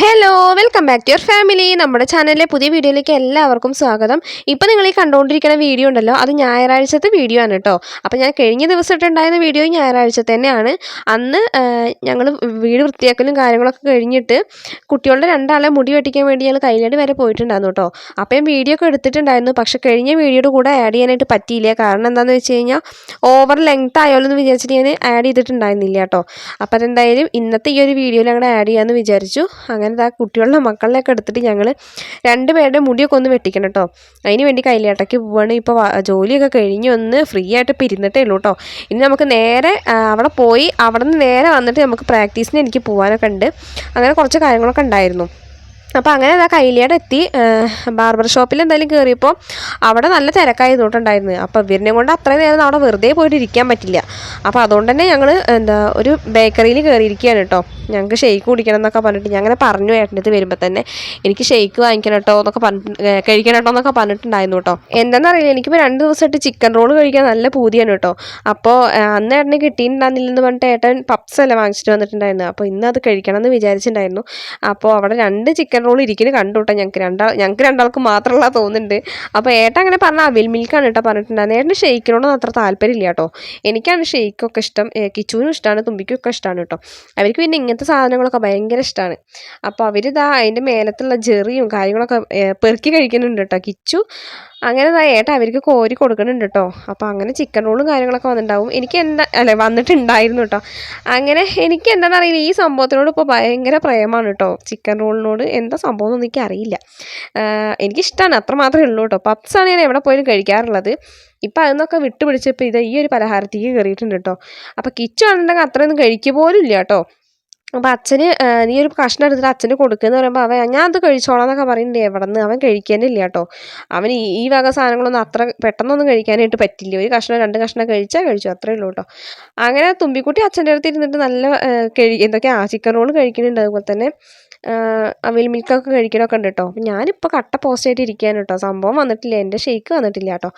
Hello welcome back to your family നമ്മുടെ ചാനലിലെ പുതിയ വീഡിയോയിലേക്ക് എല്ലാവർക്കും സ്വാഗതം. ഇപ്പോൾ നിങ്ങൾ ഈ കണ്ടുകൊണ്ടിരിക്കുന്ന വീഡിയോ ഉണ്ടല്ലോ അത് ഞായറാഴ്ചത്തെ വീഡിയോ ആണ് കേട്ടോ അപ്പോൾ ഞാൻ കഴിഞ്ഞ ദിവസം ഇട്ടുണ്ടായിരുന്ന വീഡിയോ ഞായറാഴ്ച തന്നെയാണ്. അന്ന് ഞങ്ങൾ വീട് വൃത്തിയാക്കലും കാര്യങ്ങളൊക്കെ കഴിഞ്ഞിട്ട് കുട്ടികളുടെ രണ്ടാളെ മുടി വെട്ടിക്കാൻ വേണ്ടി ഞങ്ങൾ കൈലാടി വരെ പോയിട്ടുണ്ടായിരുന്നു കേട്ടോ അപ്പോൾ ഞാൻ വീഡിയോ ഒക്കെ എടുത്തിട്ടുണ്ടായിരുന്നു. പക്ഷെ കഴിഞ്ഞ വീഡിയോയുടെ കൂടെ ആഡ് ചെയ്യാനായിട്ട് പറ്റിയില്ല. കാരണം എന്താണെന്ന് വെച്ച് കഴിഞ്ഞാൽ ഓവർ ലെങ്ത് ആയാലോ എന്ന് വിചാരിച്ചിട്ട് ഞാൻ ആഡ് ചെയ്തിട്ടുണ്ടായിരുന്നില്ല കേട്ടോ അപ്പോൾ അതെന്തായാലും ഇന്നത്തെ ഈ ഒരു വീഡിയോയിൽ ഞങ്ങൾ ആഡ് ചെയ്യാമെന്ന് വിചാരിച്ചു. അങ്ങനെ ഇതാ കുട്ടികളുടെ മക്കളിലൊക്കെ എടുത്തിട്ട് ഞങ്ങൾ രണ്ടുപേരുടെ മുടിയൊക്കെ ഒന്ന് വെട്ടിക്കണം കേട്ടോ. അതിന് വേണ്ടി കൈലേട്ടയ്ക്ക് പോവാണ്. ഇപ്പോൾ ജോലിയൊക്കെ കഴിഞ്ഞ് ഒന്ന് ഫ്രീ ആയിട്ട് പിരിന്നിട്ടേ ഉള്ളൂ കേട്ടോ. ഇനി നമുക്ക് നേരെ ആ, അവിടെ പോയി അവിടെ നിന്ന് നേരെ വന്നിട്ട് നമുക്ക് പ്രാക്ടീസിന് എനിക്ക് പോകാനൊക്കെ ഉണ്ട്. അങ്ങനെ കുറച്ച് കാര്യങ്ങളൊക്കെ ഉണ്ടായിരുന്നു. അപ്പോൾ അങ്ങനെ അതാ കൈലിയുടെ എത്തി. ബാർബർ ഷോപ്പിൽ എന്തായാലും കയറിയപ്പോൾ അവിടെ നല്ല തിരക്കായി തിരക്കായതുകൊണ്ടുണ്ടായിരുന്നു അപ്പോൾ ഇവരിനെ കൊണ്ട് അത്രയും നേരം അവിടെ വെറുതെ പോയിട്ട് ഇരിക്കാൻ പറ്റില്ല. അപ്പോൾ അതുകൊണ്ട് തന്നെ ഞങ്ങൾ എന്താ ഒരു ബേക്കറിയിൽ കയറിയിരിക്കുകയാണ് കേട്ടോ. ഞങ്ങൾക്ക് ഷെയ്ക്ക് കുടിക്കണം എന്നൊക്കെ പറഞ്ഞിട്ട് ഞാൻ അങ്ങനെ പറഞ്ഞു അടുത്ത് വരുമ്പോൾ തന്നെ എനിക്ക് ഷെയ്ക്ക് വാങ്ങിക്കണം കേട്ടോ എന്നൊക്കെ പറഞ്ഞിട്ട് കഴിക്കണം കേട്ടോ എന്നൊക്കെ പറഞ്ഞിട്ടുണ്ടായിരുന്നു കേട്ടോ. എന്താണെന്നറിയില്ല എനിക്കിപ്പോൾ രണ്ട് ദിവസമായിട്ട് ചിക്കൻ റോൾ കഴിക്കാൻ നല്ല പൂതിയാണ് കേട്ടോ. അപ്പോൾ അന്ന് ഏട്ടന് കിട്ടിയിട്ടുണ്ടായിരുന്നില്ലെന്ന് പറഞ്ഞിട്ട് ഏട്ടൻ പപ്സ് അല്ല വാങ്ങിച്ചിട്ട് വന്നിട്ടുണ്ടായിരുന്നു. അപ്പോൾ ഇന്ന് അത് കഴിക്കണം എന്ന് വിചാരിച്ചിട്ടുണ്ടായിരുന്നു. അപ്പോൾ അവിടെ രണ്ട് ചിക്കൻ റോൾ ഇരിക്കുന്നത് കണ്ടു കേട്ടോ ഞങ്ങൾക്ക് രണ്ടാൾ ഞങ്ങൾക്ക് രണ്ടാൾക്ക് മാത്രമല്ല തോന്നുന്നുണ്ട്. അപ്പോൾ ഏട്ടാ അങ്ങനെ പറഞ്ഞ അവിൽ മിൽക്കാണ് കേട്ടോ പറഞ്ഞിട്ടുണ്ടായിരുന്നത് ഏട്ടന് ഷെയ്ക്കിനോടൊന്നും അത്ര താല്പര്യമില്ല കേട്ടോ എനിക്കാണ് ഷെയ്ക്കൊക്കെ ഇഷ്ടം. കിച്ചുവിനും ഇഷ്ടമാണ് തുമ്പിക്കും ഒക്കെ ഇഷ്ടമാണ് കേട്ടോ അവർക്ക് പിന്നെ ഇങ്ങനത്തെ സാധനങ്ങളൊക്കെ ഭയങ്കര ഇഷ്ടമാണ് അപ്പോൾ അവരിതാ അതിന്റെ മേലത്തുള്ള ജെറിയും കാര്യങ്ങളൊക്കെ പെറുക്കി കഴിക്കുന്നുണ്ട് കേട്ടോ കിച്ചു അങ്ങനെ ഏട്ടാ അവർക്ക് കോരി കൊടുക്കുന്നുണ്ട് കേട്ടോ അപ്പോൾ അങ്ങനെ ചിക്കൻ റോളും കാര്യങ്ങളൊക്കെ വന്നിട്ടുണ്ടാവും എനിക്ക് എന്താ അല്ലെ വന്നിട്ടുണ്ടായിരുന്നു കേട്ടോ അങ്ങനെ എനിക്ക് എന്താണെന്ന് അറിയില്ല. ഈ സംഭവത്തിനോട് ഇപ്പോൾ ഭയങ്കര പ്രേമമാണ് കേട്ടോ ചിക്കൻ റോളിനോട് എന്താ സംഭവം എന്നൊന്നും എനിക്കറിയില്ല ആഹ് എനിക്കിഷ്ടമാണ് അത്ര മാത്രമേ ഉള്ളൂ കേട്ടോ പപ്സാണ് ഞാൻ എവിടെ പോയാലും കഴിക്കാറുള്ളത്. ഇപ്പം അതൊന്നൊക്കെ വിട്ടുപിടിച്ചപ്പോൾ ഇത് ഈ ഒരു പലഹാരത്തേക്ക് കയറിയിട്ടുണ്ട് കേട്ടോ അപ്പോൾ കിച്ചു ആണെന്നുണ്ടെങ്കിൽ അത്രയൊന്നും കഴിക്കുക പോലും ഇല്ല കേട്ടോ അപ്പോൾ അച്ഛന് നീ ഒരു കഷ്ണം എടുത്തിട്ട് അച്ഛന് കൊടുക്കുകയെന്ന് പറയുമ്പോൾ അവൻ ഞാൻ അത് കഴിച്ചോളാം എന്നൊക്കെ പറയുന്നുണ്ട് എവിടെ നിന്ന് അവൻ കഴിക്കാനില്ല കേട്ടോ അവൻ ഈ വക സാധനങ്ങളൊന്നും അത്ര പെട്ടെന്നൊന്നും കഴിക്കാനായിട്ട് പറ്റില്ല. ഒരു കഷ്ണം രണ്ട് കഷ്ണം കഴിച്ചാൽ കഴിച്ചു. അത്രേ ഉള്ളൂ കേട്ടോ അങ്ങനെ തുമ്പിക്കുട്ടി അച്ഛന്റെ അടുത്ത് ഇരുന്നിട്ട് നല്ല കഴി എന്തൊക്കെയാ ചിക്കൻ റോൾ കഴിക്കുന്നുണ്ട്. അതുപോലെ തന്നെ അവിൽ മിൽക്കൊക്കെ കഴിക്കണമൊക്കെ ഉണ്ട് കേട്ടോ അപ്പം ഞാനിപ്പോൾ കട്ട പോസ്റ്റ് ആയിട്ട് ഇരിക്കുകയാണ് കേട്ടോ സംഭവം വന്നിട്ടില്ല. എന്റെ ഷെയ്ക്ക് വന്നിട്ടില്ല കേട്ടോ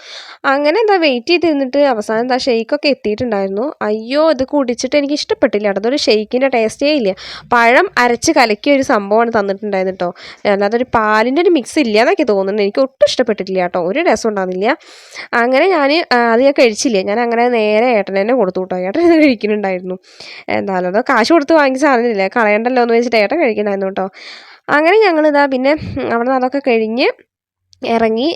അങ്ങനെ എന്താ വെയിറ്റ് ചെയ്തിരുന്നിട്ട് അവസാനം എന്താ ഷെയ്ക്കൊക്കെ എത്തിയിട്ടുണ്ടായിരുന്നു. അയ്യോ ഇത് കുടിച്ചിട്ട് എനിക്ക് ഇഷ്ടപ്പെട്ടില്ല കേട്ടോ അതൊരു ഷെയ്ക്കിന്റെ ടേസ്റ്റേ ഇല്ല. പഴം അരച്ച് കലക്കിയ ഒരു സംഭവമാണ് തന്നിട്ടുണ്ടായിരുന്നു കേട്ടോ അല്ലാതെ ഒരു പാലിന്റെ ഒരു മിക്സ് ഇല്ല എന്നൊക്കെ തോന്നുന്നുണ്ട്. എനിക്ക് ഒട്ടും ഇഷ്ടപ്പെട്ടിട്ടില്ല കേട്ടോ ഒരു രസം ഉണ്ടാകുന്നില്ല അങ്ങനെ ഞാൻ അത് ഞാൻ കഴിച്ചില്ല. ഞാൻ അങ്ങനെ നേരെ ഏട്ടൻ തന്നെ കൊടുത്തു കേട്ടോ ഏട്ടൻ ഇത് കഴിക്കുന്നുണ്ടായിരുന്നു. എന്തായാലും അതോ കാശ് കൊടുത്ത് വാങ്ങിച്ച അറിഞ്ഞില്ല കളയണ്ടല്ലോ എന്ന് വെച്ചിട്ട് ഏട്ടൻ കഴിക്കുന്നുണ്ടായിരുന്നു. കേട്ടോ. അങ്ങനെ ഞങ്ങളിതാ പിന്നെ അവിടെ നിന്ന് അതൊക്കെ കഴിഞ്ഞ് ഇറങ്ങി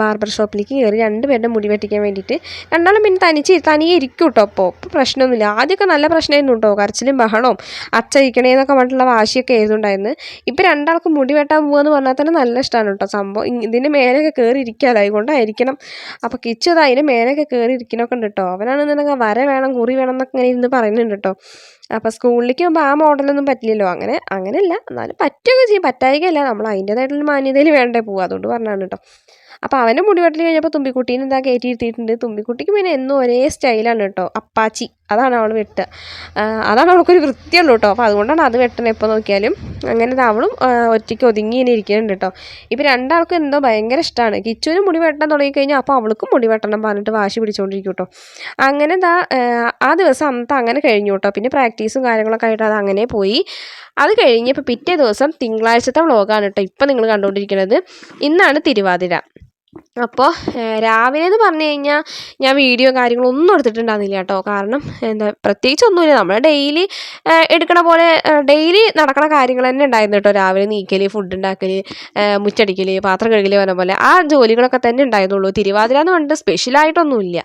ബാർബർ ഷോപ്പിലേക്ക് കയറി രണ്ടുപേരുടെ മുടി വെട്ടിക്കാൻ വേണ്ടിയിട്ട്. രണ്ടാളും പിന്നെ തനിച്ച് തനിയെ ഇരിക്കും കേട്ടോ അപ്പോൾ. ഇപ്പോൾ പ്രശ്നമൊന്നുമില്ല. ആദ്യമൊക്കെ നല്ല പ്രശ്നമായിരുന്നു കേട്ടോ. കരച്ചിലും ബഹളവും അച്ഛ ഇരിക്കണേന്നൊക്കെ പറഞ്ഞിട്ടുള്ള വാശിയൊക്കെ ആയിരുന്നുണ്ടായിരുന്നു. ഇപ്പോൾ രണ്ടാൾക്കും മുടി വെട്ടാൻ പോകുമെന്ന് പറഞ്ഞാൽ തന്നെ നല്ല ഇഷ്ടമാണ് കേട്ടോ സംഭവം. ഇതിന്റെ മേലെയൊക്കെ കയറി ഇരിക്കാമല്ലോ അതുകൊണ്ടായിരിക്കണം. അപ്പോൾ കിച്ചത് അത് അതിന്റെ മേലെയൊക്കെ കയറി ഇരിക്കണമൊക്കെ ഉണ്ട് കേട്ടോ. അവനാണെന്നുണ്ടെങ്കിൽ വര വേണം കുറി വേണം എന്നൊക്കെ ഇങ്ങനെ ഇരുന്ന് പറയുന്നുണ്ട് കേട്ടോ. അപ്പോൾ സ്കൂളിലേക്ക് പോകുമ്പോൾ ആ മോഡലൊന്നും പറ്റില്ലല്ലോ. അങ്ങനെ അങ്ങനെയല്ല. എന്നാലും പറ്റുകയൊക്കെ ചെയ്യും. പറ്റായികയല്ല. നമ്മൾ അതിന്റേതായിട്ടുള്ള മാന്യതയിൽ വേണ്ടേ പോവുക. അതുകൊണ്ട് പറഞ്ഞാണ് കേട്ടോ അപ്പോൾ അവന്റെ മുടി വെട്ടൽ കഴിഞ്ഞപ്പോൾ തുമ്പിക്കുട്ടീനെ എന്താ കയറ്റി ഇരുത്തിയിട്ടുണ്ട് തുമ്പിക്കുട്ടിക്ക് പിന്നെ എന്നും ഒരേ സ്റ്റൈലാണ് കേട്ടോ. അപ്പാച്ചി. അതാണ് അവൾ വെട്ടുക. അതാണ് അവൾക്കൊരു വൃത്തിയുള്ളൂ കേട്ടോ. അപ്പോൾ അതുകൊണ്ടാണ് അത് വെട്ടണത് എപ്പോൾ നോക്കിയാലും. അങ്ങനെ അവളും ഒറ്റയ്ക്ക് ഒതുങ്ങി ഇങ്ങനെ ഇരിക്കുന്നുണ്ട് കേട്ടോ. ഇപ്പോൾ രണ്ടാൾക്കും എന്തോ ഭയങ്കര ഇഷ്ടമാണ് കിച്ചുവിന് മുടി വെട്ടാൻ തുടങ്ങിക്കഴിഞ്ഞാൽ അപ്പോൾ അവൾക്കും മുടി വെട്ടണം പറഞ്ഞിട്ട് വാശി പിടിച്ചുകൊണ്ടിരിക്കും കേട്ടോ. അങ്ങനെ ആ, ആ ദിവസം അന്നത്തെ അങ്ങനെ കഴിഞ്ഞു കേട്ടോ. പിന്നെ പ്രാക്ടീസും കാര്യങ്ങളൊക്കെ ആയിട്ട് അത് അങ്ങനെ പോയി. അത് കഴിഞ്ഞ് ഇപ്പോൾ പിറ്റേ ദിവസം തിങ്കളാഴ്ചത്തെ വ്ളോഗാണ് കേട്ടോ ഇപ്പം നിങ്ങൾ കണ്ടുകൊണ്ടിരിക്കുന്നത് ഇന്നാണ് തിരുവാതിര. അപ്പോൾ രാവിലെ എന്ന് പറഞ്ഞു കഴിഞ്ഞാൽ ഞാൻ വീഡിയോ കാര്യങ്ങളൊന്നും എടുത്തിട്ടുണ്ടായിരുന്നില്ല കേട്ടോ. കാരണം എന്താ പ്രത്യേകിച്ച് ഒന്നുമില്ല നമ്മൾ ഡെയിലി എടുക്കണ പോലെ ഡെയിലി നടക്കണ കാര്യങ്ങൾ തന്നെ ഉണ്ടായിരുന്നു കേട്ടോ. രാവിലെ നീക്കൽ ഫുഡ് ഉണ്ടാക്കൽ മുറ്റടിക്കൽ പാത്രം കഴുകൽ പറഞ്ഞ പോലെ ആ ജോലികളൊക്കെ തന്നെ ഉണ്ടായിരുന്നുള്ളൂ. തിരുവാതിര എന്ന് പറഞ്ഞിട്ട് സ്പെഷ്യലായിട്ടൊന്നുമില്ല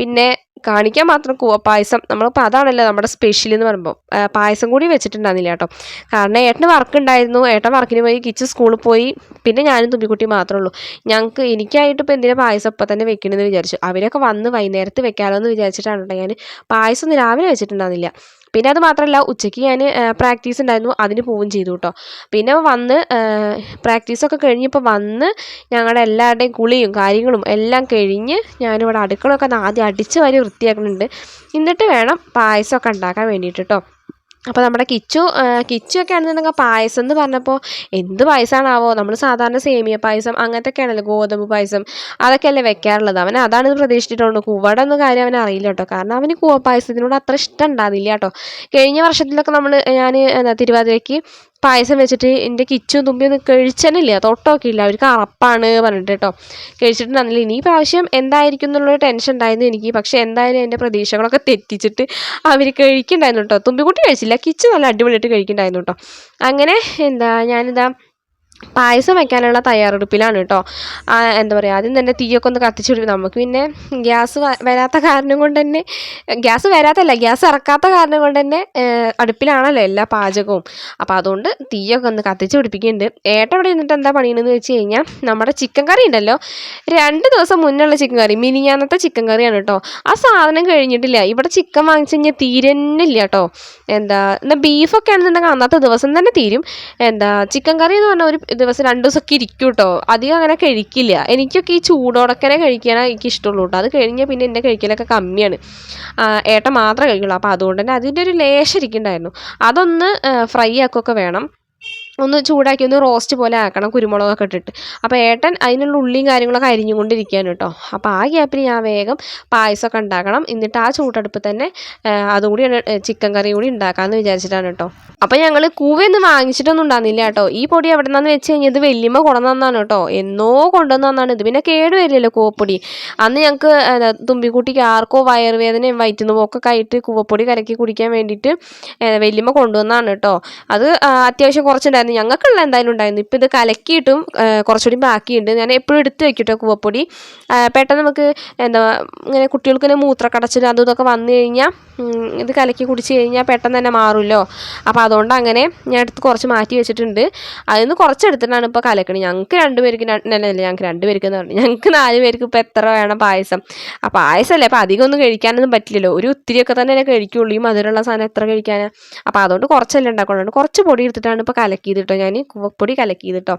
പിന്നെ കാണിക്കാൻ മാത്രം പായസം. നമ്മളിപ്പോൾ അതാണല്ലോ നമ്മുടെ സ്പെഷ്യൽ എന്ന് പറയുമ്പോൾ പായസം കൂടി വെച്ചിട്ടുണ്ടായിരുന്നില്ല കേട്ടോ. കാരണം ഏട്ടന് വർക്ക് ഉണ്ടായിരുന്നു. ഏട്ടൻ വർക്കിന് പോയി കിച്ച് സ്കൂളിൽ പോയി. പിന്നെ ഞാനും തുമ്പിക്കുട്ടി മാത്രമേ ഉള്ളൂ. ഞങ്ങൾക്ക് എനിക്കായിട്ട് ഇപ്പോൾ എന്തിനാ പായസം ഇപ്പം തന്നെ വെക്കണമെന്ന് വിചാരിച്ചു. അവരൊക്കെ വന്ന് വൈകുന്നേരത്ത് വെക്കാമല്ലോ എന്ന് വിചാരിച്ചിട്ടാണ് കേട്ടോ ഞാൻ പായസം ഒന്നും രാവിലെ വെച്ചിട്ടുണ്ടായിരുന്നില്ല. പിന്നെ അത് മാത്രമല്ല ഉച്ചയ്ക്ക് ഞാൻ പ്രാക്ടീസ് ഉണ്ടായിരുന്നു അതിന് പോവുകയും ചെയ്തു കേട്ടോ പിന്നെ വന്ന് പ്രാക്ടീസൊക്കെ കഴിഞ്ഞപ്പോൾ വന്ന് ഞങ്ങളുടെ എല്ലാവരുടെയും കുളിയും കാര്യങ്ങളും എല്ലാം കഴിഞ്ഞ് ഞാനിവിടെ അടുക്കളയൊക്കെ ഒന്ന് ആദ്യം അടിച്ച് വാരി വൃത്തിയാക്കുന്നുണ്ട്. എന്നിട്ട് വേണം പായസമൊക്കെ ഉണ്ടാക്കാൻ വേണ്ടിയിട്ട് കേട്ടോ അപ്പോൾ നമ്മുടെ കിച്ചു കിച്ചൊക്കെ ആണെന്നുണ്ടെങ്കിൽ പായസം എന്ന് പറഞ്ഞപ്പോൾ എന്ത് പായസമാണാവോ നമ്മൾ സാധാരണ സേമിയ പായസം അങ്ങനത്തെ ഒക്കെ ആണല്ലോ ഗോതമ്പ് പായസം അതൊക്കെയല്ലേ വെക്കാറുള്ളത്. അവൻ അതാണ് പ്രതീക്ഷിച്ചിട്ടുണ്ട് കൂവടെ ഒന്നും കാര്യം അവൻ അറിയില്ല കേട്ടോ. കാരണം അവന് കൂവ പായസത്തിനോട് അത്ര ഇഷ്ടം ഉണ്ടാകുന്നില്ല കേട്ടോ. കഴിഞ്ഞ വർഷത്തിലൊക്കെ നമ്മൾ ഞാൻ എന്താ തിരുവാതിരയ്ക്ക് പായസം വെച്ചിട്ട് എന്റെ കിച്ചും തുമ്പിയൊന്നും കഴിച്ചനില്ല. ഇല്ല അവർക്ക് അറപ്പാണ് പറഞ്ഞിട്ട് കേട്ടോ. കഴിച്ചിട്ടുണ്ടെന്നില്ല ഇനി ഈ പ്രാവശ്യം എന്തായിരിക്കും എന്നുള്ളൊരു ടെൻഷൻ ഉണ്ടായിരുന്നു എനിക്ക്. പക്ഷേ എന്തായാലും എന്റെ പ്രതീക്ഷകളൊക്കെ തെറ്റിച്ചിട്ട് അവർ കഴിക്കുന്നുണ്ടായിരുന്നു കേട്ടോ. തുമ്പിക്കുട്ടി കഴിച്ചില്ല. കിച്ചു നല്ല അടിപൊളിയായിട്ട് കഴിക്കണ്ടായിരുന്നു കേട്ടോ. അങ്ങനെ എന്താ ഞാനിതാ പായസം വയ്ക്കാനുള്ള തയ്യാറെടുപ്പിലാണ് കേട്ടോ എന്താ പറയുക ആദ്യം തന്നെ തീയൊക്കെ ഒന്ന് കത്തിച്ചു കൊടുക്കും നമുക്ക് പിന്നെ ഗ്യാസ് വരാത്ത കാരണം കൊണ്ട് തന്നെ ഗ്യാസ് വരാത്തല്ല ഗ്യാസ് ഇറക്കാത്ത കാരണം കൊണ്ട് തന്നെ അടുപ്പിലാണല്ലോ എല്ലാ പാചകവും. അപ്പോൾ അതുകൊണ്ട് തീയൊക്കെ ഒന്ന് കത്തിച്ച് പിടിപ്പിക്കുന്നുണ്ട്. ഏട്ട അവിടെ നിന്നിട്ട് എന്താ പണിയെന്ന് വെച്ച് കഴിഞ്ഞാൽ നമ്മുടെ ചിക്കൻ കറി ഉണ്ടല്ലോ. രണ്ട് ദിവസം മുന്നുള്ള ചിക്കൻ കറി മിനിഞ്ഞാന്നത്തെ ചിക്കൻ കറിയാണ് കേട്ടോ ആ സാധനം കഴിഞ്ഞിട്ടില്ല. ഇവിടെ ചിക്കൻ വാങ്ങിച്ചു കഴിഞ്ഞാൽ തീരന്നില്ല കേട്ടോ എന്താ എന്നാൽ ബീഫൊക്കെ ആണെന്നുണ്ടെങ്കിൽ അന്നത്തെ ദിവസം തന്നെ തീരും. എന്താ ചിക്കൻ കറി എന്ന് പറഞ്ഞാൽ ഒരു ദിവസം രണ്ട് ദിവസമൊക്കെ ഇരിക്കും കേട്ടോ അധികം അങ്ങനെ കഴിക്കില്ല. എനിക്കൊക്കെ ഈ ചൂടോടക്കനെ കഴിക്കാനാണ് എനിക്ക് ഇഷ്ടമുള്ളൂ കേട്ടോ. അത് കഴിഞ്ഞാൽ പിന്നെ എന്റെ കഴിക്കലൊക്കെ കമ്മിയാണ്. ഏട്ട മാത്രമേ കഴിക്കുള്ളൂ. അപ്പോൾ അതുകൊണ്ട് തന്നെ അതിന്റെ ഒരു ലേശം ഇരിക്കുന്നുണ്ടായിരുന്നു. അതൊന്ന് ഫ്രൈ ആക്കുകയൊക്കെ വേണം. ഒന്ന് ചൂടാക്കി ഒന്ന് റോസ്റ്റ് പോലെ ആക്കണം കുരുമുളകൊക്കെ ഇട്ടിട്ട്. അപ്പോൾ ഏട്ടൻ അതിനുള്ള ഉള്ളിയും കാര്യങ്ങളൊക്കെ അരിഞ്ഞുകൊണ്ടിരിക്കുകയാണ് കേട്ടോ. അപ്പോൾ ആ ഗ്യാപ്പിൽ ഞാൻ വേഗം പായസമൊക്കെ ഉണ്ടാക്കണം. എന്നിട്ട് ആ ചൂടടുപ്പ് തന്നെ അതുകൂടി ചിക്കൻ കറി കൂടി ഉണ്ടാക്കാമെന്ന് വിചാരിച്ചിട്ടാണ് കേട്ടോ. അപ്പോൾ ഞങ്ങൾ കൂവയൊന്നും വാങ്ങിച്ചിട്ടൊന്നും ഉണ്ടാകുന്നില്ല കേട്ടോ. ഈ പൊടി എവിടെ നിന്നാന്ന് വെച്ച് കഴിഞ്ഞാൽ ഇത് വല്യമ്മ കൊണ്ടുവന്നാണ് കേട്ടോ. എന്നോ കൊണ്ടുവന്നാണ് ഇത് പിന്നെ കേടുവരില്ലല്ലോ കൂവപ്പൊടി. അന്ന് ഞങ്ങൾക്ക് തുമ്പിക്കുട്ടിക്ക് ആർക്കോ വയറുവേദനയും വയറ്റുന്ന പോക്കൊക്കെ ആയിട്ട് കൂവപ്പൊടി കലക്കി കുടിക്കാൻ വേണ്ടിയിട്ട് വലിയമ്മ കൊണ്ടുവന്നാണ് കേട്ടോ. അത് അത്യാവശ്യം കുറച്ചുണ്ടായിരുന്നു ഞങ്ങൾക്കുള്ള എന്തായാലും ഉണ്ടായിരുന്നു. ഇപ്പോൾ ഇത് കലക്കിയിട്ടും കുറച്ചുകൂടി ബാക്കിയുണ്ട്. ഞാൻ എപ്പോഴും എടുത്ത് വെക്കിട്ടോ കേട്ടോ കൂവപ്പൊടി പെട്ടെന്ന് നമുക്ക് എന്താ ഇങ്ങനെ കുട്ടികൾക്ക് ഇങ്ങനെ മൂത്രക്കടച്ചിൽ അതും ഇതൊക്കെ വന്നു കഴിഞ്ഞാൽ ഇത് കലക്കി കുടിച്ച് കഴിഞ്ഞാൽ പെട്ടെന്ന് തന്നെ മാറുമല്ലോ. അപ്പോൾ അതുകൊണ്ട് അങ്ങനെ ഞാൻ എടുത്ത് കുറച്ച് മാറ്റി വെച്ചിട്ടുണ്ട്. അതിൽ നിന്ന് കുറച്ച് എടുത്തിട്ടാണ് ഇപ്പോൾ കലക്കണത്. ഞങ്ങൾക്ക് രണ്ട് പേർക്ക് അല്ല ഞങ്ങൾക്ക് രണ്ട് പേർക്ക് എന്ന് പറഞ്ഞു. ഞങ്ങൾക്ക് നാല് പേർക്ക് ഇപ്പോൾ എത്ര വേണം പായസം. ആ പായസമല്ലേ? അപ്പോൾ അധികം ഒന്നും കഴിക്കാനൊന്നും പറ്റില്ലല്ലോ. ഒരു ഒത്തിരിയൊക്കെ തന്നെ കഴിക്കുള്ളൂ. ഈ മധുരമുള്ള സാധനം എത്ര കഴിക്കാനാ? അപ്പോൾ അതുകൊണ്ട് കുറച്ചല്ലേ ഉണ്ടാക്കുന്നുണ്ട് കുറച്ച് പൊടി എടുത്തിട്ടാണ് ഇപ്പോൾ കലക്കിയത്. കേട്ടോ ഞാൻ കുവപ്പൊടി കലക്കിയത് കേട്ടോ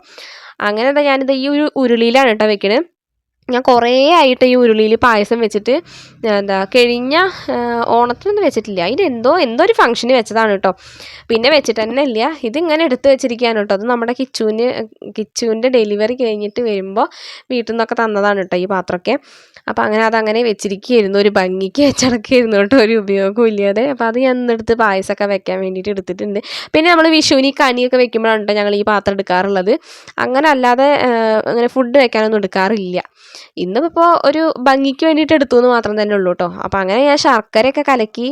അങ്ങനെ എന്താ ഞാനിത് ഈ ഒരു ഉരുളിയിലാണ് കേട്ടോ വെക്കണത് ഞാൻ കുറേ ആയിട്ട് ഈ ഉരുളിയിൽ പായസം വെച്ചിട്ട് എന്താ കഴിഞ്ഞ ഓണത്തിനൊന്നും വെച്ചിട്ടില്ല. അതിന് എന്തോ എന്തോ ഒരു ഫംഗ്ഷന് വെച്ചതാണ് കേട്ടോ പിന്നെ വെച്ചിട്ട് തന്നെ ഇല്ല. ഇതിങ്ങനെ എടുത്ത് വെച്ചിരിക്കുകയാണ് കേട്ടോ അത് നമ്മുടെ കിച്ചുവിന് കിച്ചുവിന്റെ ഡെലിവറി കഴിഞ്ഞിട്ട് വരുമ്പോൾ വീട്ടിൽ നിന്നൊക്കെ തന്നതാണ് കേട്ടോ ഈ പാത്രമൊക്കെ. അപ്പോൾ അങ്ങനെ അതങ്ങനെ വെച്ചിരിക്കുകയായിരുന്നു. ഒരു ഭംഗിക്ക് വെച്ചടക്കായിരുന്നു കേട്ടോ ഒരു ഉപയോഗവും ഇല്ലാതെ. അപ്പോൾ അത് ഞാൻ ഇന്നെടുത്ത് പായസമൊക്കെ വെക്കാൻ വേണ്ടിയിട്ട് എടുത്തിട്ടുണ്ട്. പിന്നെ നമ്മൾ വിഷുവിന് കനിയൊക്കെ വെക്കുമ്പോഴാണ് കേട്ടോ ഞങ്ങൾ ഈ പാത്രം എടുക്കാറുള്ളത്. അങ്ങനെ അല്ലാതെ അങ്ങനെ ഫുഡ് വെക്കാനൊന്നും എടുക്കാറില്ല. ഇന്നിപ്പോൾ ഒരു ഭംഗിക്ക് വേണ്ടിയിട്ട് എടുത്തു എന്ന് മാത്രം തന്നെ ഉള്ളൂ കേട്ടോ അപ്പോൾ അങ്ങനെ ഞാൻ ശർക്കരയൊക്കെ കലക്കി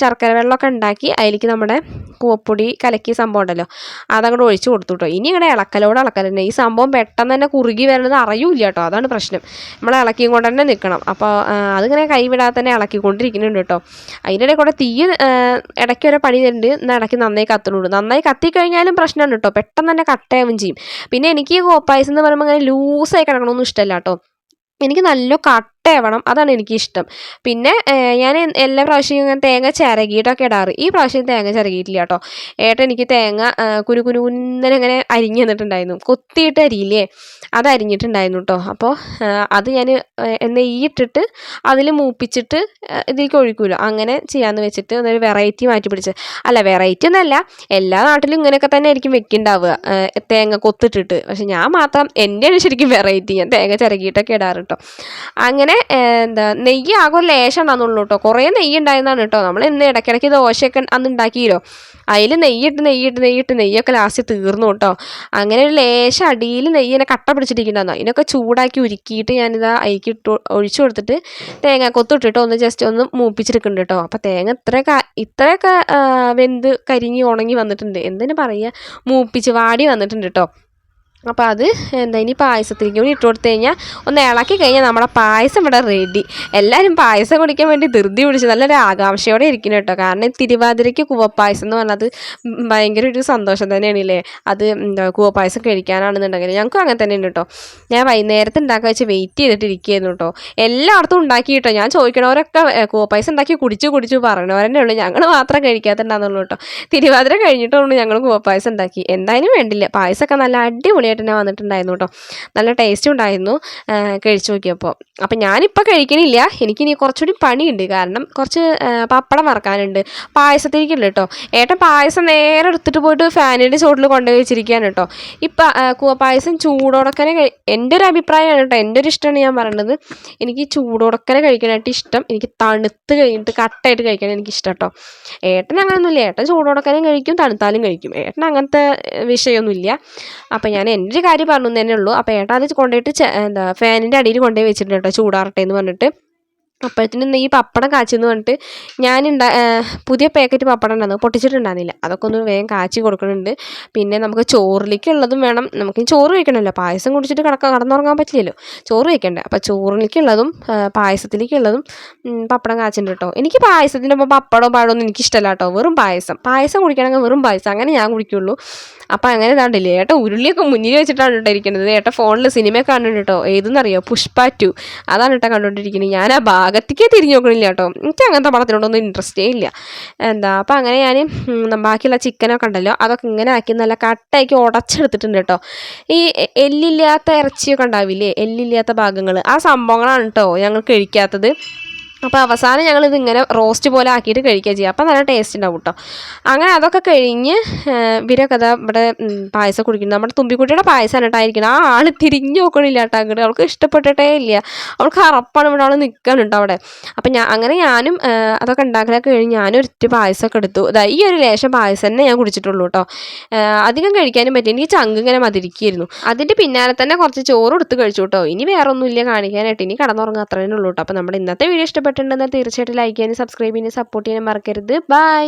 ശർക്കര വെള്ളമൊക്കെ ഉണ്ടാക്കി അതിലേക്ക് നമ്മുടെ കൂവപ്പൊടി കലക്കിയ സംഭവം ഉണ്ടല്ലോ അതങ്ങോട്ട് ഒഴിച്ച് കൊടുത്തു കേട്ടോ ഇനി ഇങ്ങനെ ഇളക്കലോട് ഇളക്കലുണ്ട് ഈ സംഭവം പെട്ടെന്ന് തന്നെ കുറുകി വരുന്നത് അറിയൂല കേട്ടോ അതാണ് പ്രശ്നം. നമ്മൾ ഇളക്കിയും കൊണ്ട് തന്നെ നിൽക്കണം അപ്പോൾ അതിങ്ങനെ കൈവിടാതെ തന്നെ ഇളക്കിക്കൊണ്ടിരിക്കുന്നുണ്ട് കേട്ടോ ഇടയിൽ കൂടെ തീ ഇടയ്ക്ക് ഒരു പണി തരുന്നുണ്ട് എന്നാൽ ഇടയ്ക്ക് നന്നായി കത്തുന്നുണ്ട് നന്നായി കത്തിക്കഴിഞ്ഞാലും പ്രശ്നമാണ് കേട്ടോ പെട്ടെന്ന് തന്നെ കട്ടയാവും ചെയ്യും. പിന്നെ എനിക്ക് കോപ്പായസം എന്ന് പറയുമ്പോൾ അങ്ങനെ ലൂസായി കിടക്കണമെന്നും ഇഷ്ടമല്ല കേട്ടോ എനിക്ക് നല്ല കട്ടയാവണം അതാണ് എനിക്കിഷ്ടം. പിന്നെ ഞാൻ എല്ലാ പ്രാവശ്യവും ഇങ്ങനെ തേങ്ങ ചിരകിയിട്ടൊക്കെ ഇടാറ്. ഈ പ്രാവശ്യം തേങ്ങ ചിരകിയിട്ടില്ല കേട്ടോ. ഏട്ടൻ എനിക്ക് തേങ്ങ കുരു കുരു കുന്നനെ ഇങ്ങനെ അരിഞ്ഞു തന്നിട്ടുണ്ടായിരുന്നു. കൊത്തിയിട്ട് അരിയില്ലേ? അത് അരിഞ്ഞിട്ടുണ്ടായിരുന്നു കേട്ടോ. അപ്പോൾ അത് ഞാൻ നെയ്യിട്ടിട്ട് അതിൽ മൂപ്പിച്ചിട്ട് ഇതിലേക്ക് ഒഴിക്കുമല്ലോ അങ്ങനെ ചെയ്യാമെന്ന് വെച്ചിട്ട് ഒരു വെറൈറ്റി മാറ്റി പിടിച്ച്. അല്ല വെറൈറ്റി ഒന്നല്ല. എല്ലാ നാട്ടിലും ഇങ്ങനെയൊക്കെ തന്നെ ആയിരിക്കും വെക്കുന്നുണ്ടാവുക തേങ്ങ കൊത്തിട്ടിട്ട്. പക്ഷെ ഞാൻ മാത്രം എന്റെയാണ് ശരിക്കും വെറൈറ്റി ഞാൻ തേങ്ങ ചിരകിയിട്ടൊക്കെ ഇടാറ് കേട്ടോ. അങ്ങനെ എന്താ നെയ്യ് ആകെ ലേശം ഉണ്ടാകുന്നുള്ളൂ കേട്ടോ കുറേ നെയ്യ് ഉണ്ടായിരുന്നതാണ് കേട്ടോ നമ്മൾ ഇന്ന് ഇടയ്ക്കിടയ്ക്ക് ദോശയൊക്കെ അന്ന് ഉണ്ടാക്കിയല്ലോ. അതിൽ നെയ്യിട്ട് നെയ്യിട്ട് നെയ്യിട്ട് നെയ്യൊക്കെ ലാസ്റ്റ് തീർന്നു കേട്ടോ അങ്ങനെ ഒരു ലേശം അടിയിൽ നെയ്യ് ഇങ്ങനെ കട്ട പിടിച്ചിട്ടിരിക്കുന്നുണ്ടായിരുന്നു. അതിനൊക്കെ ചൂടാക്കി ഉരുക്കിയിട്ട് ഞാനിതാ അതിലേക്ക് ഇട്ട് ഒഴിച്ചു കൊടുത്തിട്ട് തേങ്ങ കൊത്തിട്ടിട്ട് ഒന്ന് ജസ്റ്റ് ഒന്ന് മൂപ്പിച്ചെടുക്കുന്നുണ്ട് കേട്ടോ അപ്പോൾ തേങ്ങ ഇത്രയൊക്കെ ഇത്രയൊക്കെ വെന്ത് കരിഞ്ഞ് ഉണങ്ങി വന്നിട്ടുണ്ട്. എന്തിനു പറയുക മൂപ്പിച്ച് വാടി വന്നിട്ടുണ്ട് കേട്ടോ അപ്പോൾ അത് എന്താ ഇനി പായസത്തിലേക്ക് കൂടി ഇട്ട് കൊടുത്തു കഴിഞ്ഞാൽ ഒന്ന് ഇളക്കി കഴിഞ്ഞാൽ നമ്മുടെ പായസം ഇവിടെ റെഡി എല്ലാവരും പായസം കുടിക്കാൻ വേണ്ടി ധൃതി പിടിച്ച് നല്ലൊരു ആകാംക്ഷയോടെ ഇരിക്കുന്നു കേട്ടോ. കാരണം തിരുവാതിരയ്ക്ക് കൂവപ്പായസം എന്ന് പറഞ്ഞത് ഭയങ്കര ഒരു സന്തോഷം തന്നെയാണ് ഇല്ലേ അത് എന്താ കൂവപ്പായസം കഴിക്കാനാണെന്നുണ്ടെങ്കിൽ ഞങ്ങൾക്കും അങ്ങനെ തന്നെയാണ് കേട്ടോ. ഞാൻ വൈകുന്നേരത്ത് ഉണ്ടാക്കാൻ വെച്ച് വെയിറ്റ് ചെയ്തിട്ട് ഇരിക്കുകയായിരുന്നു കേട്ടോ. എല്ലായിടത്തും ഉണ്ടാക്കി കേട്ടോ. ഞാൻ ചോദിക്കണവരൊക്കെ കൂവപ്പായസം ഉണ്ടാക്കി കുടിച്ച് കുടിച്ചു പറയണവരെന്നെ ഉള്ളൂ. ഞങ്ങൾ മാത്രം കഴിക്കാത്തുണ്ടാകുന്നുള്ളൂ കേട്ടോ. തിരുവാതിര കഴിഞ്ഞിട്ടുള്ളൂ ഞങ്ങൾ കൂവപ്പായസം ഉണ്ടാക്കി. എന്തായാലും വേണ്ടില്ല. പായസമൊക്കെ നല്ല അടിപൊളിയായിട്ട് ആയിട്ട് തന്നെ വന്നിട്ടുണ്ടായിരുന്നു കേട്ടോ. നല്ല ടേസ്റ്റും ഉണ്ടായിരുന്നു കഴിച്ചു നോക്കിയപ്പോൾ അപ്പം ഞാനിപ്പോൾ കഴിക്കണില്ല. എനിക്കിനി കുറച്ചുകൂടി പണിയുണ്ട്. കാരണം കുറച്ച് പപ്പടം വറക്കാനുണ്ട്. പായസത്തിലേക്കുണ്ട് കേട്ടോ. ഏട്ടൻ പായസം നേരെ എടുത്തിട്ട് പോയിട്ട് ഫാനിന്റെ ചോട്ടിൽ കൊണ്ടുപോയി വെച്ചിരിക്കുകയാണ് കേട്ടോ. ഇപ്പം കൂവപ്പായസം പായസം ചൂടോടക്കനെ എന്റെ ഒരു അഭിപ്രായമാണ് കേട്ടോ. എന്റെ ഒരു ഇഷ്ടമാണ് ഞാൻ പറയുന്നത് എനിക്ക് ചൂടോടക്കനെ കഴിക്കാനായിട്ട് ഇഷ്ടം. എനിക്ക് തണുത്ത് കഴിഞ്ഞിട്ട് കട്ടായിട്ട് കഴിക്കാൻ എനിക്ക് ഇഷ്ടം കേട്ടോ. ഏട്ടൻ അങ്ങനെയൊന്നുമില്ല ഏട്ടൻ ചൂടോടക്കനെ കഴിക്കും തണുത്താലും കഴിക്കും. ഏട്ടൻ അങ്ങനത്തെ വിഷയമൊന്നുമില്ല. അപ്പം ഞാൻ ഒരു കാര്യം പറഞ്ഞു തന്നെ ഉള്ളൂ. അപ്പോൾ ഏട്ടാ അത് കൊണ്ടുപോയിട്ട് എന്താ ഫാനിന്റെ അടിയിൽ കൊണ്ടുപോയി വെച്ചിട്ടുണ്ട് കേട്ടോ ചൂടാറട്ടെ എന്ന് പറഞ്ഞിട്ട്. അപ്പോഴത്തേനും ഈ പപ്പടം കാച്ചെന്ന് പറഞ്ഞിട്ട് ഞാൻ ഉണ്ടാ പുതിയ പാക്കറ്റ് പപ്പടം ഉണ്ടായിരുന്നു. പൊട്ടിച്ചിട്ടുണ്ടായിരുന്നില്ല. അതൊക്കെ ഒന്ന് വേഗം കാച്ചി കൊടുക്കുന്നുണ്ട് പിന്നെ നമുക്ക് ചോറിലേക്കുള്ളതും വേണം. നമുക്ക് ചോറ് കഴിക്കണമല്ലോ. പായസം കുടിച്ചിട്ട് കിടക്കാൻ കടന്നുറങ്ങാൻ പറ്റില്ലല്ലോ. ചോറ് കഴിക്കണ്ടേ? അപ്പോൾ ചോറിലേക്കുള്ളതും പായസത്തിലേക്കുള്ളതും പപ്പടം കാച്ചിട്ടുണ്ട് കേട്ടോ. എനിക്ക് പായസത്തിന്റെ ഒപ്പം പപ്പടവും പഴമൊന്നും എനിക്ക് ഇഷ്ടമല്ല കേട്ടോ. വെറും പായസം. പായസം കുടിക്കണമെങ്കിൽ വെറും പായസം. അങ്ങനെ ഞാൻ കുടിക്കുള്ളൂ. അപ്പോൾ അങ്ങനെ ഇതാണ്ടില്ലേ? ഏട്ടാ ഉരുളിയൊക്കെ മുന്നിൽ വെച്ചിട്ടാണ് കേട്ടോ ഇരിക്കുന്നത് ഏട്ട ഫോണിൽ സിനിമ കണ്ടിട്ടോ ഏതെന്നറിയോ? പുഷ്പ ടു. അതാണ് കേട്ടോ കണ്ടുകൊണ്ടിരിക്കുന്നത് ഞാൻ ആ ഭാഗത്തേക്കേ തിരിഞ്ഞു നോക്കണില്ല കേട്ടോ. എനിക്ക് അങ്ങനത്തെ പടത്തിനോടൊന്നും ഇൻട്രസ്റ്റേ ഇല്ല. എന്താ അപ്പം അങ്ങനെ ഞാൻ ബാക്കിയുള്ള ചിക്കനൊക്കെ ഉണ്ടല്ലോ അതൊക്കെ ഇങ്ങനെ ആക്കി നല്ല കട്ടാക്കി ഉടച്ചെടുത്തിട്ടുണ്ട് കേട്ടോ. ഈ എല്ലില്ലാത്ത ഇറച്ചിയൊക്കെ ഉണ്ടാവില്ലേ എല്ലില്ലാത്ത ഭാഗങ്ങൾ ആ സംഭവങ്ങളാണ് കേട്ടോ ഞങ്ങൾ കഴിക്കാത്തത്. അപ്പോൾ അവസാനം ഞങ്ങൾ ഇതിങ്ങനെ റോസ്റ്റ് പോലെ ആക്കിയിട്ട് കഴിക്കുക ചെയ്യുക അപ്പോൾ നല്ല ടേസ്റ്റ് ഉണ്ടാവും കേട്ടോ അങ്ങനെ അതൊക്കെ കഴിഞ്ഞ് ഇവരൊക്കെ അതാ ഇവിടെ പായസം കുടിക്കുന്നു. നമ്മുടെ തുമ്പിക്കുട്ടിയുടെ പായസമാണ് കേട്ടായിരിക്കണം ആ ആൾ തിരിഞ്ഞു നോക്കണില്ല കേട്ടോ അങ്ങോട്ട് അവൾക്ക് ഇഷ്ടപ്പെട്ടിട്ടേ ഇല്ല. അവൾക്ക് അറപ്പാണ് ഇവിടെ അവൾ നിൽക്കാനുണ്ട് അവിടെ. അപ്പം ഞാൻ അങ്ങനെ ഞാനും അതൊക്കെ ഉണ്ടാക്കലൊക്കെ കഴിഞ്ഞ് ഞാനും ഒരു പായസമൊക്കെ എടുത്തു. ഇതാ ഈ ഒരു ലേശം പായസം തന്നെ ഞാൻ കുടിച്ചിട്ടുള്ളൂ കേട്ടോ അധികം കഴിക്കാനും പറ്റി എനിക്ക് ചങ്ക് ഇങ്ങനെ മതിരിക്കുമായിരുന്നു അതിന്റെ പിന്നാലെ തന്നെ കുറച്ച് ചോറ് എടുത്ത് കഴിച്ചു കേട്ടോ ഇനി വേറെ ഒന്നുമില്ല കാണിക്കാനായിട്ട്. ഇനി കടന്നുറങ്ങാൻ അത്രേ ഉള്ളൂ കേട്ടോ അപ്പോൾ നമ്മുടെ ഇന്നത്തെ വീഡിയോ ഇഷ്ടപ്പെട്ടിട്ടുണ്ടെന്നാൽ തീർച്ചയായിട്ടും ലൈക്ക് ചെയ്യാനും സബ്സ്ക്രൈബ് ചെയ്യാനും സപ്പോർട്ട് ചെയ്യാനും മറക്കരുത്. ബൈ